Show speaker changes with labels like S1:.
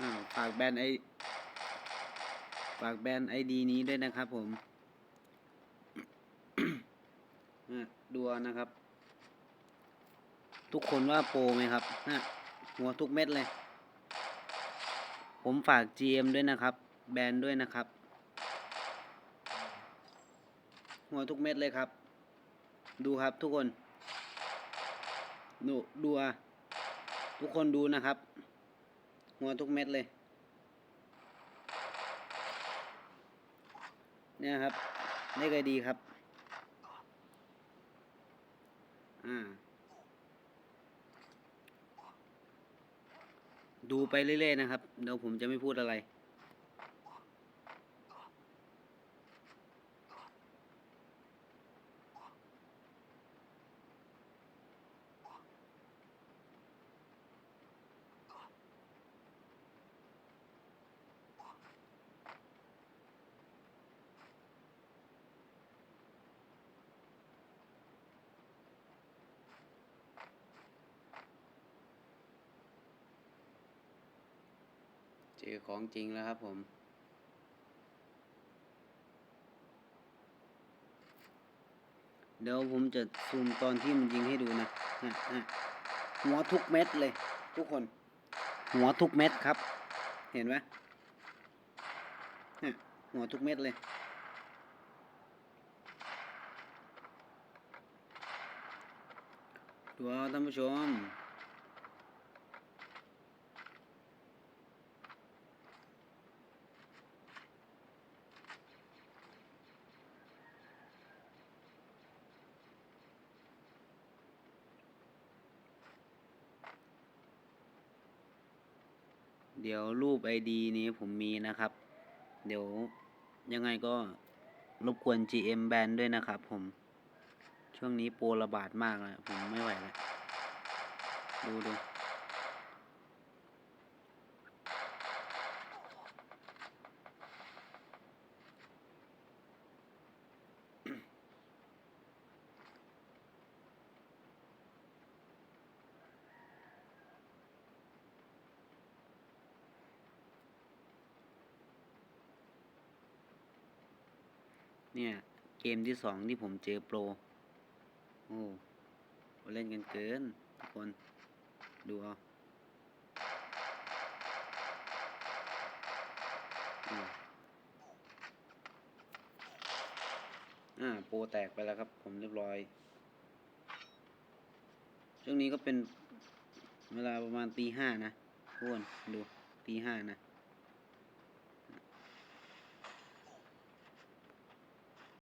S1: อ่าฝากแบรนด์ไอฝากแบรนด์ไอดีนี้ด้วยนะครับผมดูนะครับ ทุกคนว่าโปรไหมครับนะหัวทุกเม็ดเลย ผมฝาก GM ด้วยนะครับ แบรนด์ด้วยนะครับ หัวทุกเม็ดเลยครับ ดูครับทุกคน ดูดูทุกคนดูนะครับ หัวทุกเม็ดเลย เนี่ยครับเลขไอดีครับ อ่า ดูไปเรื่อยๆนะครับ เดี๋ยวผมจะไม่พูดอะไร จอของจริงแล้วครับผมเดี๋ยวผมจะซูมตอนที่มันยิงให้ดูนะหัวทุกเม็ดเลย ทุกคน หัวทุกเม็ดครับ เห็นไหมหัวทุกเม็ดเลย ดูเอาท่านผู้ชม เดี๋ยวรูปไอดีนี้ผมมีนะครับ เดี๋ยวยังไงก็รบกวน GM แบนด้วยนะครับผม ช่วงนี้โปรระบาดมากเลยผมไม่ไหวแล้วดูดู เนี่ย เกมที่สองที่ผมเจอโปร โอ้เล่นกันเกิน ทุกคน ดูเอาอืมอ่าโปรแตกไปแล้วครับ ผมเรียบร้อยช่วงนี้ก็เป็นเวลาประมาณตีห้านะทุกคนดูตีห้านะ